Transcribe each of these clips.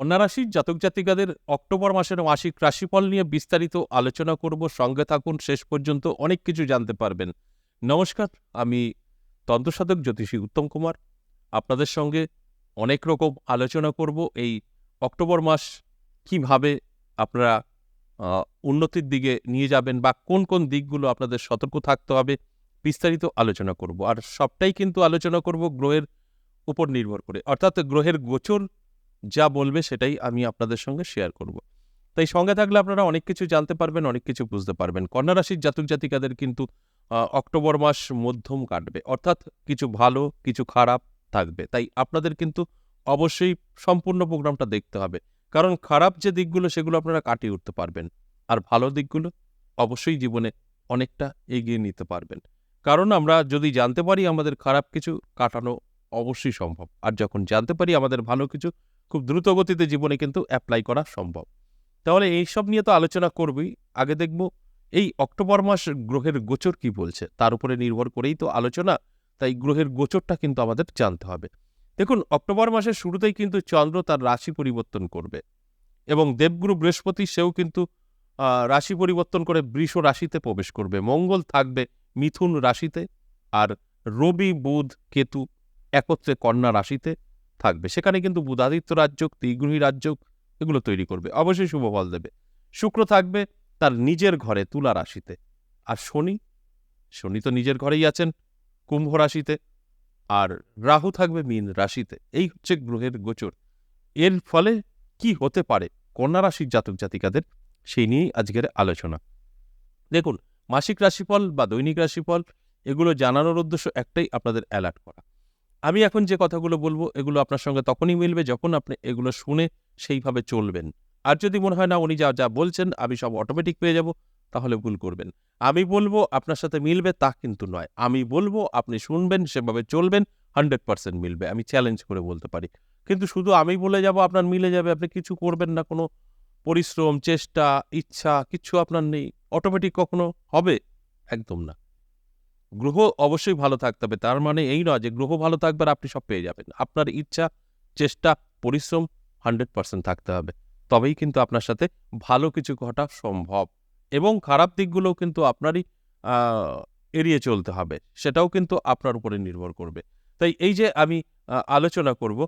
রাশির জাতক জাতিকাদের অক্টোবর মাসের মাসিক রাশিফল নিয়ে বিস্তারিত আলোচনা করব। সঙ্গে থাকুন, শেষ পর্যন্ত অনেক কিছু জানতে পারবেন। নমস্কার, আমি তন্ত্রসাধক জ্যোতিষী উত্তম কুমার। আপনাদের সঙ্গে অনেক রকম আলোচনা করব এই অক্টোবর মাস কীভাবে আপনারা উন্নতির দিকে নিয়ে যাবেন বা কোন কোন দিকগুলো আপনাদের সতর্ক থাকতে হবে বিস্তারিত আলোচনা করব। আর সবটাই কিন্তু আলোচনা করব গ্রহের উপর নির্ভর করে। অর্থাৎ গ্রহের গোচর যা বলবে সেটাই আমি আপনাদের সঙ্গে শেয়ার করব। তাই সঙ্গে থাকলে আপনারা অনেক কিছু জানতে পারবেন, অনেক কিছু বুঝতে পারবেন। কন্যা রাশির জাতক জাতিকাদের কিন্তু অক্টোবর মাস মধ্যম কাটবে। অর্থাৎ কিছু ভালো, কিছু খারাপ থাকবে। তাই আপনাদের কিন্তু অবশ্যই সম্পূর্ণ প্রোগ্রামটা দেখতে হবে। কারণ খারাপ যে দিকগুলো, সেগুলো আপনারা কাটিয়ে উঠতে পারবেন। আর ভালো দিকগুলো অবশ্যই জীবনে অনেকটা এগিয়ে নিতে পারবেন। কারণ আমরা যদি জানতে পারি আমাদের খারাপ কিছু কাটানো অবশ্যই সম্ভব। আর যখন জানতে পারি আমাদের ভালো কিছু খুব দ্রুতগতিতে জীবনে কিন্তু অ্যাপ্লাই করা সম্ভব। তাহলে এইসব নিয়ে তো আলোচনা করবই। আগে দেখব, এই অক্টোবর মাস গ্রহের গোচর কি বলছে? তার উপরে নির্ভর করেই তো আলোচনা, তাই গ্রহের গোচরটা কিন্তু আমাদের জানতে হবে। দেখুন, অক্টোবর মাসের শুরুতেই কিন্তু চন্দ্র তার রাশি পরিবর্তন করবে এবং দেবগুরু বৃহস্পতি সেও কিন্তু রাশি পরিবর্তন করে বৃষ রাশিতে প্রবেশ করবে। মঙ্গল থাকবে মিথুন রাশিতে আর রবি, বুধ, কেতু একত্রে কন্যা রাশিতে। থাকবে। সেখানে কিন্তু বুধাদিত্য রাজ্য ত্রিগ্রহী রাজ্য এগুলো তৈরি করবে। অবশ্যই শুভ ফল দেবে। শুক্র থাকবে তার নিজের ঘরে তুলা রাশিতে। আর শনি? শনি তো নিজের ঘরেই আছেন কুম্ভ রাশিতে। আর রাহু থাকবে মীন রাশিতে। এই হচ্ছে গ্রহের গোচর। এর ফলে কি হতে পারে কন্যা রাশির জাতক জাতিকাদের সেই নিয়েই আজকের আলোচনা। দেখুন, মাসিক রাশিফল বা দৈনিক রাশিফল এগুলো জানানোর উদ্দেশ্য একটাই, আপনাদের অ্যালার্ট করা। আমি এখন যে কথাগুলো বলব, এগুলো আপনার সঙ্গে তখনই মিলবে যখন আপনি এগুলো শুনে সেইভাবে চলবেন। আর যদি মনে হয় না উনি যা যা বলছেন, আমি সব অটোমেটিক পেয়ে যাব, তাহলে ভুল করবেন। আমি বলব আপনার সাথে মিলবে তা কিন্তু নয়। আমি বলব আপনি শুনবেন, সেভাবে চলবেন হান্ড্রেড পার্সেন্ট মিলবে। আমি চ্যালেঞ্জ করে বলতে পারি। কিন্তু শুধু আমি বলে যাব, আপনার মিলে যাবে, আপনি কিছু করবেন না। কোনো পরিশ্রম, চেষ্টা, ইচ্ছা, কিছু আপনার নেই। অটোমেটিক কখনো হবে? একদম না। গ্রহ অবশ্যই ভালো থাকতে হবে। তার মানে এই নয় যে গ্রহ ভালো থাকবে আর আপনি সব পেয়ে যাবেন। আপনার ইচ্ছা চেষ্টা পরিশ্রম হান্ড্রেড পার্সেন্ট থাকতে হবে। তবেই কিন্তু আপনার সাথে ভালো কিছু ঘটা সম্ভব। এবং খারাপ দিকগুলোও কিন্তু আপনারই এড়িয়ে চলতে হবে। সেটাও কিন্তু আপনার উপরে নির্ভর করবে। তাই এই যে আমি আলোচনা করব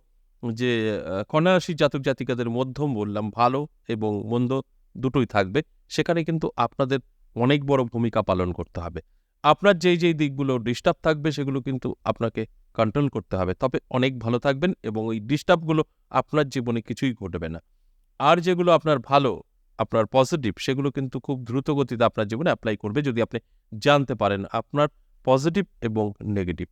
যে আহ, কন্যা জাতক জাতিকাদের মধ্যম বললাম ভালো এবং মন্দ দুটোই থাকবে। সেখানে কিন্তু আপনাদের অনেক বড় ভূমিকা পালন করতে হবে। আপনার যেই যেই দিকগুলো ডিস্টার্ব থাকবে, সেগুলো কিন্তু আপনাকে কন্ট্রোল করতে হবে। তবে অনেক ভালো থাকবেন এবং ওই ডিস্টার্বগুলো আপনার জীবনে কিছুই ঘটবে না। আর যেগুলো আপনার ভালো, আপনার পজিটিভ সেগুলো কিন্তু খুব দ্রুত গতিতে আপনার জীবনে অ্যাপ্লাই করবে যদি আপনি জানতে পারেন আপনার পজিটিভ এবং নেগেটিভ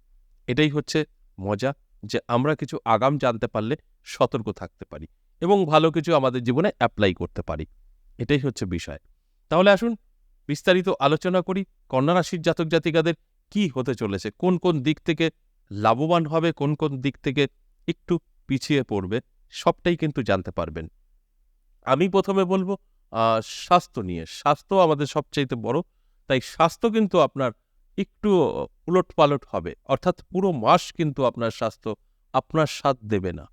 এটাই হচ্ছে মজা যে আমরা কিছু আগাম জানতে পারলে সতর্ক থাকতে পারি এবং ভালো কিছু আমাদের জীবনে অ্যাপ্লাই করতে পারি। এটাই হচ্ছে বিষয়। তাহলে আসুন বিস্তারিত আলোচনা করি, কন্যা রাশির জাতক জাতিকাদের কি হতে চলেছে? কোন কোন দিক থেকে লাভবান হবে, কোন কোন দিক থেকে একটু পিছিয়ে পড়বে, সবটাই কিন্তু জানতে পারবেন। আমি প্রথমে বলব স্বাস্থ্য নিয়ে। স্বাস্থ্য আমাদের সবচাইতে বড়, তাই স্বাস্থ্য কিন্তু আপনার একটু উলট পালট হবে। অর্থাৎ পুরো মাস কিন্তু আপনার স্বাস্থ্য আপনার সাথ দেবে না।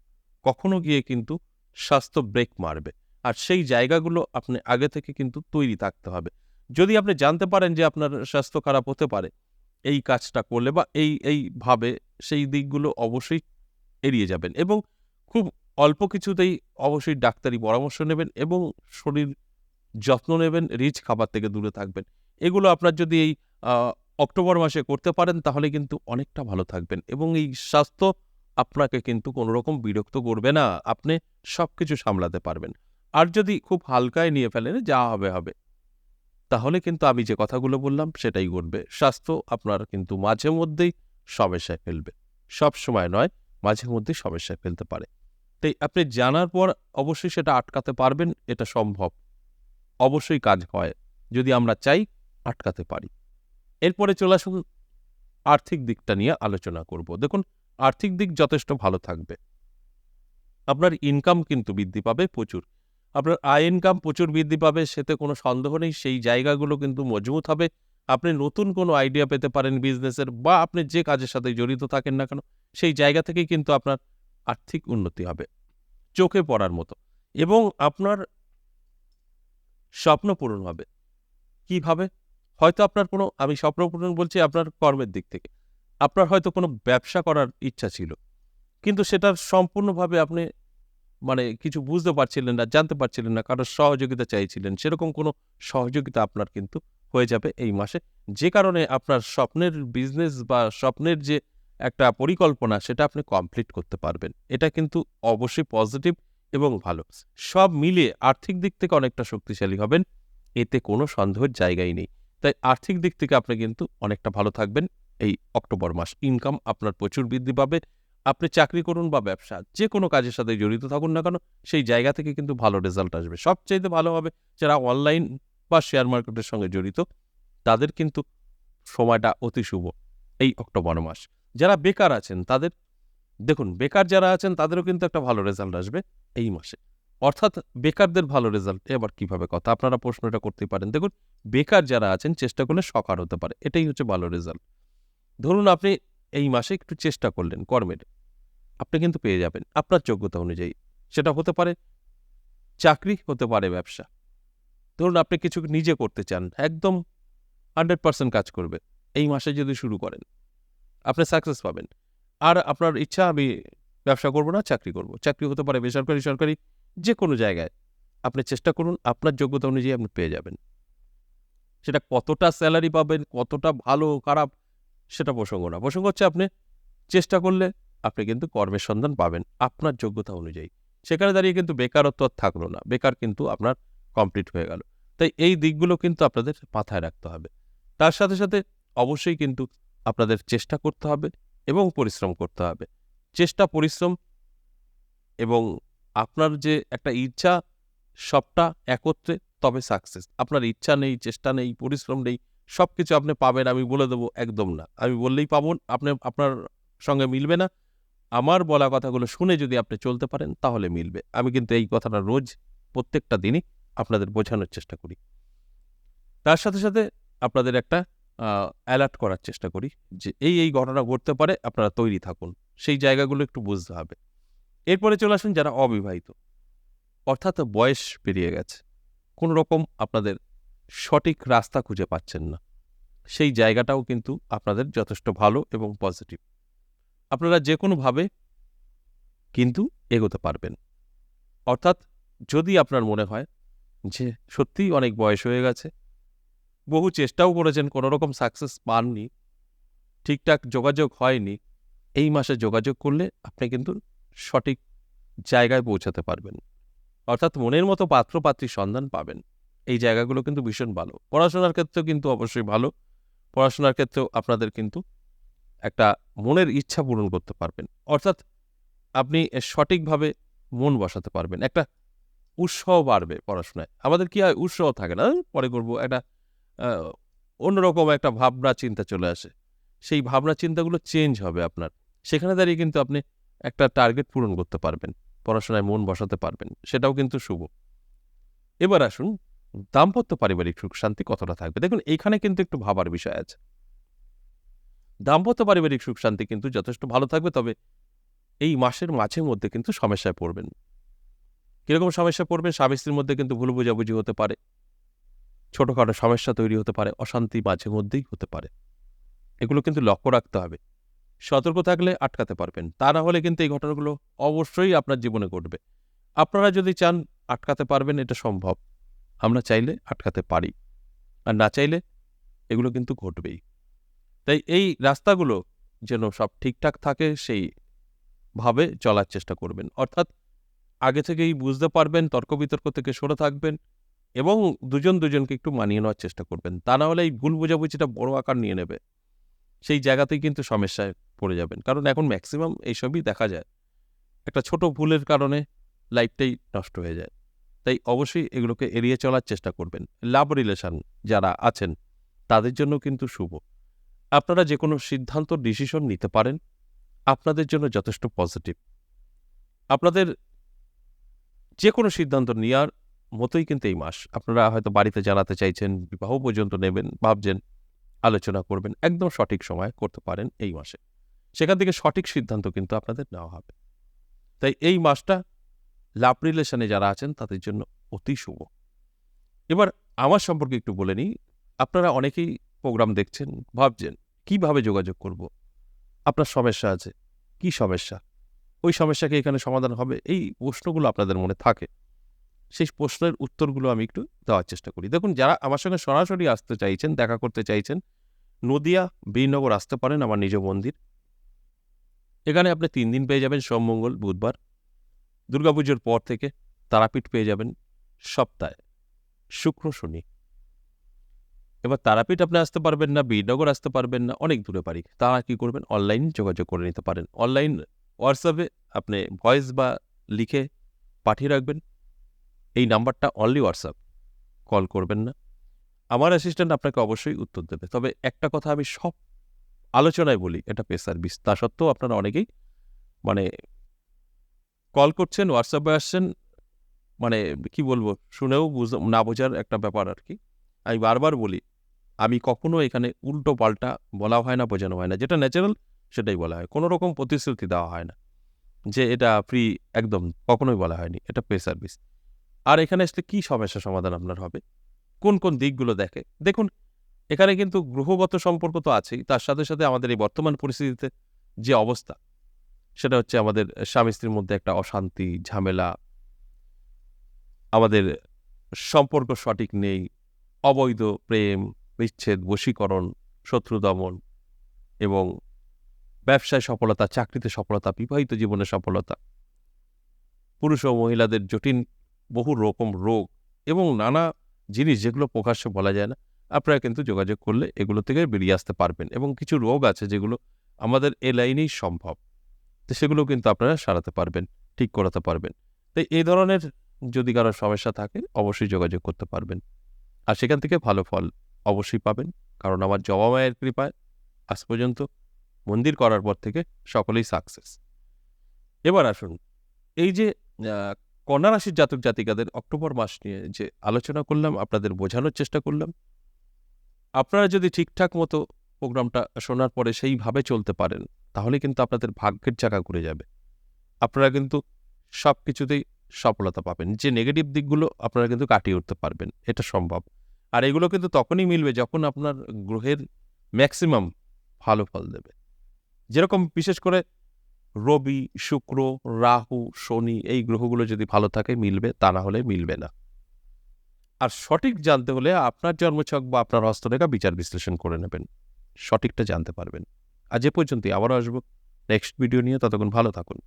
কখনো গিয়ে কিন্তু স্বাস্থ্য ব্রেক মারবে। আর সেই জায়গাগুলো আপনি আগে থেকে কিন্তু তৈরি থাকতে হবে। যদি আপনি জানতে পারেন যে আপনার স্বাস্থ্য খারাপ হতে পারে, এই কাজটা করলে বা এই এইভাবে সেই দিকগুলো অবশ্যই এড়িয়ে যাবেন এবং খুব অল্প কিছুতেই অবশ্যই ডাক্তারি পরামর্শ নেবেন এবং শরীর যত্ন নেবেন, রিচ খাবার থেকে দূরে থাকবেন। এগুলো আপনার যদি এই অক্টোবর মাসে করতে পারেন তাহলে কিন্তু অনেকটা ভালো থাকবেন এবং এই স্বাস্থ্য আপনাকে কিন্তু কোনো রকম বিরক্ত করবে না, আপনি সব কিছু সামলাতে পারবেন। আর যদি খুব হালকায় নিয়ে ফেলেন, যা হবে হবে। তাহলে কিন্তু আমি যে কথাগুলো বললাম সেটাই ঘটবে। স্বাস্থ্য আপনার কিন্তু মাঝে মধ্যেই সমস্যায় ফেলবে। সব সময় নয়, মাঝে মধ্যেই সমস্যায় ফেলতে পারে। তাই আপনি জানার পর অবশ্যই সেটা আটকাতে পারবেন, এটা সম্ভব। অবশ্যই কাজ হয়, যদি আমরা চাই আটকাতে পারি। এরপরে চলে আসুন আর্থিক দিকটা নিয়ে আলোচনা করব। দেখুন, আর্থিক দিক যথেষ্ট ভালো থাকবে। আপনার ইনকাম কিন্তু বৃদ্ধি পাবে প্রচুর। আপনার আয় ইনকাম প্রচুর বৃদ্ধি পাবে, সেতে কোনো সন্দেহ নেই, সেই জায়গাগুলো কিন্তু মজবুত হবে। আপনি নতুন কোনো আইডিয়া পেতে পারেন বিজনেসের বা আপনি যে কাজের সাথে জড়িত থাকেন না কেন, সেই জায়গা থেকেই কিন্তু আপনার আর্থিক উন্নতি হবে, চোখে পড়ার মতো। এবং আপনার স্বপ্ন পূরণ হবে। কীভাবে? হয়তো আপনার কোনো, আমি স্বপ্ন পূরণ বলছি আপনার কর্মের দিক থেকে। আপনার হয়তো কোনো ব্যবসা করার ইচ্ছা ছিল, কিন্তু সেটার সম্পূর্ণভাবে আপনি মানে কিছু বুঝতে পারছিলেন না, জানতে পারছিলেন না, কারোর সহযোগিতা চাইছিলেন, সেরকম কোনো সহযোগিতা আপনার কিন্তু হয়ে যাবে এই মাসে। যে কারণে আপনার স্বপ্নের বিজনেস বা স্বপ্নের যে একটা পরিকল্পনা, সেটা আপনি কমপ্লিট করতে পারবেন। এটা কিন্তু অবশ্যই পজিটিভ এবং ভালো। সব মিলিয়ে আর্থিক দিক থেকে অনেকটা শক্তিশালী হবেন, এতে কোনো সন্দেহের জায়গাই নেই। তাই আর্থিক দিক থেকে আপনি কিন্তু অনেকটা ভালো থাকবেন। এই অক্টোবর মাস ইনকাম আপনার প্রচুর বৃদ্ধি পাবে। আপনি চাকরি করুন বা ব্যবসা, যে কোনো কাজের সাথে জড়িত থাকুন না কেন, সেই জায়গা থেকে কিন্তু ভালো রেজাল্ট আসবে। সবচাইতে ভালো হবে যারা অনলাইন বা শেয়ার মার্কেটের সঙ্গে জড়িত, তাদের কিন্তু সময়টা অতি শুভ এই অক্টোবর মাস। যারা বেকার আছেন, তাদের, দেখুন, বেকার যারা আছেন, তাদেরও কিন্তু একটা ভালো রেজাল্ট আসবে এই মাসে। অর্থাৎ বেকারদের ভালো রেজাল্ট এবার কীভাবে কথা? আপনারা প্রশ্নটা করতে পারেন। দেখুন, বেকার যারা আছেন, চেষ্টা করলে সকার হতে পারে। এটাই হচ্ছে ভালো রেজাল্ট ধরুন, আপনি এই মাসে একটু চেষ্টা করলেন কর্মের। আপনি কিন্তু পেয়ে যাবেন। আপনার যোগ্যতা অনুযায়ী। সেটা হতে পারে চাকরি, হতে পারে ব্যবসা। ধরুন আপনি কিছু নিজে করতে চান, একদম হান্ড্রেড পার্সেন্ট কাজ করবে এই মাসে যদি শুরু করেন, আপনি সাকসেস পাবেন। আর আপনার ইচ্ছা, আমি ব্যবসা করব না, চাকরি করব। চাকরি হতে পারে বেসরকারি, সরকারি যে কোনো জায়গায়। আপনি চেষ্টা করুন, আপনার যোগ্যতা অনুযায়ী আপনি পেয়ে যাবেন। সেটা কতটা স্যালারি পাবেন, কতটা ভালো, খারাপ, সেটা প্রসঙ্গ না। প্রসঙ্গ হচ্ছে আপনি চেষ্টা করলে আপনি কিন্তু কর্মের সন্ধান পাবেন আপনার যোগ্যতা অনুযায়ী। সেখানে দাঁড়িয়ে কিন্তু বেকারত্ব আর থাকল না। বেকার কিন্তু আপনার কমপ্লিট হয়ে গেল। তাই এই দিকগুলো কিন্তু আপনাদের মাথায় রাখতে হবে। তার সাথে সাথে অবশ্যই কিন্তু আপনাদের চেষ্টা করতে হবে এবং পরিশ্রম করতে হবে। চেষ্টা, পরিশ্রম এবং আপনার যে একটা ইচ্ছা, সবটা একত্রে তবে সাকসেস আপনার ইচ্ছা নেই, চেষ্টা নেই, পরিশ্রম নেই সব কিছু আপনি পাবেন, আমি বলে দেবো, একদম না। আমি বললেই পাবন আপনি, আপনার সঙ্গে মিলবে না। আমার বলা কথাগুলো শুনে যদি আপনি চলতে পারেন, তাহলে মিলবে। আমি কিন্তু এই কথাটা রোজ প্রত্যেকটা দিনই আপনাদের বোঝানোর চেষ্টা করি। তার সাথে সাথে আপনাদের একটা অ্যালার্ট করার চেষ্টা করি যে এই এই ঘটনা ঘটতে পারে, আপনারা তৈরি থাকুন। সেই জায়গাগুলো একটু বুঝতে হবে। এরপরে চলে আসুন যারা অবিবাহিত। অর্থাৎ বয়স পেরিয়ে গেছে। কোনো রকম আপনাদের সঠিক রাস্তা খুঁজে পাচ্ছেন না। সেই জায়গাটাও কিন্তু আপনাদের যথেষ্ট ভালো এবং পজিটিভ আপনারা যে কোনোভাবে কিন্তু এগোতে পারবেন। অর্থাৎ যদি আপনার মনে হয় যে সত্যিই অনেক বয়স হয়ে গেছে, বহু চেষ্টাও করেছেন কোনো রকম সাকসেস পাননি, ঠিকঠাক যোগাযোগ হয়নি, এই মাসে যোগাযোগ করলে আপনি কিন্তু সঠিক জায়গায় পৌঁছাতে পারবেন। অর্থাৎ মনের মতো পাত্রপাত্রীর সন্ধান পাবেন। এই জায়গাগুলো কিন্তু ভীষণ ভালো। পড়াশোনার ক্ষেত্রেও কিন্তু অবশ্যই ভালো। পড়াশোনার ক্ষেত্রেও আপনাদের কিন্তু একটা মনের ইচ্ছা পূরণ করতে পারবেন। অর্থাৎ আপনি সঠিকভাবে মন বসাতে পারবেন। একটা উৎসাহ বাড়বে পড়াশোনায়। আমাদের কি হয়? উৎসাহ থাকে না? পরে করব। একটা অন্যরকম একটা ভাবনা চিন্তা চলে আসে। সেই ভাবনা চিন্তাগুলো চেঞ্জ হবে আপনার। সেখানে দাঁড়িয়ে কিন্তু আপনি একটা টার্গেট পূরণ করতে পারবেন। পড়াশোনায় মন বসাতে পারবেন। সেটাও কিন্তু শুভ। এবার আসুন, দাম্পত্য পারিবারিক সুখ শান্তি কতটা থাকবে? দেখুন এইখানে কিন্তু একটু ভাবার বিষয় আছে। দাম্পত্য পারিবারিক সুখ শান্তি কিন্তু যথেষ্ট ভালো থাকবে, তবে এই মাসের মাঝে মধ্যে কিন্তু সমস্যায় পড়বেন। কীরকম সমস্যা পড়বেন? স্বামী স্ত্রীর মধ্যে কিন্তু ভুল বোঝাবুঝি হতে পারে, ছোটোখাটো সমস্যা তৈরি হতে পারে, অশান্তি মাঝে মধ্যেই হতে পারে। এগুলো কিন্তু লক্ষ্য রাখতে হবে। সতর্ক থাকলে আটকাতে পারবেন। তা না হলে কিন্তু এই ঘটনাগুলো অবশ্যই আপনার জীবনে ঘটবে। আপনারা যদি চান আটকাতে পারবেন, এটা সম্ভব। আমরা চাইলে আটকাতে পারি। আর না চাইলে এগুলো কিন্তু ঘটবেই। তাই এই রাস্তাগুলো যেন সব ঠিকঠাক থাকে, সেই ভাবে চলার চেষ্টা করবেন। অর্থাৎ আগে থেকেই বুঝতে পারবেন, তর্ক বিতর্ক থেকে সরে থাকবেন এবং দুজন দুজনকে একটু মানিয়ে নেওয়ার চেষ্টা করবেন। তা না হলে এই ভুল বোঝাবুঝিটা বড় আকার নিয়ে নেবে। সেই জায়গাতেই কিন্তু সমস্যায় পড়ে যাবেন। কারণ এখন ম্যাক্সিমাম এইসবই দেখা যায়। একটা ছোট ভুলের কারণে লাইফটাই নষ্ট হয়ে যায়। তাই অবশ্যই এগুলোকে এড়িয়ে চলার চেষ্টা করবেন। লাভ রিলেশন যারা আছেন, তাদের জন্য কিন্তু শুভ। আপনারা যে কোনো সিদ্ধান্ত ডিসিশন নিতে পারেন। আপনাদের জন্য যথেষ্ট পজিটিভ আপনাদের যে কোনো সিদ্ধান্ত নেওয়ার মতোই কিন্তু এই মাস। আপনারা হয়তো বাড়িতে জানাতে চাইছেন, বিবাহ পর্যন্ত নেবেন, ভাবছেন, আলোচনা করবেন, একদম সঠিক সময় করতে পারেন এই মাসে। সেখান থেকে সঠিক সিদ্ধান্ত কিন্তু আপনাদের নেওয়া হবে। তাই এই মাসটা লাভ রিলেশনে যারা আছেন, তাদের জন্য অতি শুভ। এবার আমার সম্পর্কে একটু বলে নিই। আপনারা অনেকেই প্রোগ্রাম দেখছেন, ভাবছেন কীভাবে যোগাযোগ করব? আপনার সমস্যা আছে। কি সমস্যা? ওই সমস্যাকে এখানে সমাধান হবে? এই প্রশ্নগুলো আপনাদের মনে থাকে। সেই প্রশ্নের উত্তরগুলো আমি একটু দেওয়ার চেষ্টা করি। দেখুন, যারা আমার সঙ্গে সরাসরি আসতে চাইছেন, দেখা করতে চাইছেন, নদিয়া, বীরনগর আসতে পারেন আমার নিজ মন্দির। এখানে আপনি তিন দিন পেয়ে যাবেন, সোম, মঙ্গল, বুধবার। দুর্গাপুজোর পর থেকে তারাপীঠ পেয়ে যাবেন সপ্তাহে। শুক্র, শনি। এবার তারাপীঠ আপনি আসতে পারবেন না, বীরনগর আসতে পারবেন না, অনেক দূরে পারি তারা কি করবেন? অনলাইন যোগাযোগ করে নিতে পারেন। অনলাইন হোয়াটসঅ্যাপে আপনি ভয়েস বা লিখে পাঠিয়ে রাখবেন। এই নাম্বারটা অনলি হোয়াটসঅ্যাপ। কল করবেন না। আমার অ্যাসিস্ট্যান্ট আপনাকে অবশ্যই উত্তর দেবে। তবে একটা কথা আমি সব আলোচনায় বলি, এটা পে সার্ভিস তা সত্ত্বেও আপনারা অনেকেই মানে কল করছেন, হোয়াটসঅ্যাপে আসছেন মানে কি বলব, শুনেও বুঝ- না বোঝার একটা ব্যাপার আর কি। আমি বারবার বলি আমি কখনো এখানে উল্টো পাল্টা বলা হয় না, বোঝানো হয় না। যেটা ন্যাচারাল সেটাই বলা হয়। কোনো রকম প্রতিশ্রুতি দেওয়া হয় না যে এটা ফ্রি একদম কখনোই বলা হয়নি। এটা পে সার্ভিস আর এখানে আসলে কি সমস্যা সমাধান আপনার হবে? কোন কোন দিকগুলো দেখে? দেখুন, এখানে কিন্তু গ্রহগত সম্পর্ক তো আছেই। তার সাথে সাথে আমাদের এই বর্তমান পরিস্থিতিতে যে অবস্থা, সেটা হচ্ছে আমাদের স্বামী স্ত্রীর মধ্যে একটা অশান্তি, ঝামেলা। আমাদের সম্পর্ক সঠিক নেই, অবৈধ প্রেম বিচ্ছেদ বশীকরণ, শত্রু দমন এবং ব্যবসায় সফলতা, চাকরিতে সফলতা, বিবাহিত জীবনে সফলতা। পুরুষ ও মহিলাদের জটিল বহু রকম রোগ এবং নানা জিনিস যেগুলো প্রকাশ্যে বলা যায় না, আপনারা কিন্তু যোগাযোগ করলে এগুলো থেকে বেরিয়ে আসতে পারবেন এবং কিছু রোগ আছে যেগুলো আমাদের এ লাইনেই সম্ভব। তো সেগুলো কিন্তু আপনারা সারাতে পারবেন, ঠিক করাতে পারবেন। তো এই ধরনের যদি কারও সমস্যা থাকে, অবশ্যই যোগাযোগ করতে পারবেন। আর সেখান থেকে ভালো ফল অবশ্যই পাবেন। কারণ আমার জবা মায়ের কৃপায় আজ পর্যন্ত মন্দির করার পর থেকে সকলেই সাকসেস এবার আসুন, এই যে কন্যা রাশির জাতক জাতিকাদের অক্টোবর মাস নিয়ে যে আলোচনা করলাম, আপনাদের বোঝানোর চেষ্টা করলাম। আপনারা যদি ঠিকঠাক মতো প্রোগ্রামটা শোনার পরে সেইভাবে চলতে পারেন, তাহলে কিন্তু আপনাদের ভাগ্যের চাকা ঘুরে যাবে। আপনারা কিন্তু সব কিছুতেই সফলতা পাবেন। যে নেগেটিভ দিকগুলো আপনারা কিন্তু কাটিয়ে উঠতে পারবেন, এটা সম্ভব। আর এগুলো কিন্তু তখনই মিলবে যখন আপনার গ্রহের ম্যাক্সিমাম ভালো ফল দেবে। যেরকম বিশেষ করে রবি, শুক্র, রাহু, শনি এই গ্রহগুলো যদি ভালো থাকে মিলবে, তা না হলে মিলবে না। আর সঠিক জানতে হলে আপনার জন্মছক বা আপনার হস্তরেখা বিচার বিশ্লেষণ করে নেবেন। সঠিকটা জানতে পারবেন। আজ এ পর্যন্তই, আবারও আসব। নেক্সট ভিডিও নিয়ে ততক্ষণ ভালো থাকুন।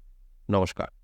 নমস্কার।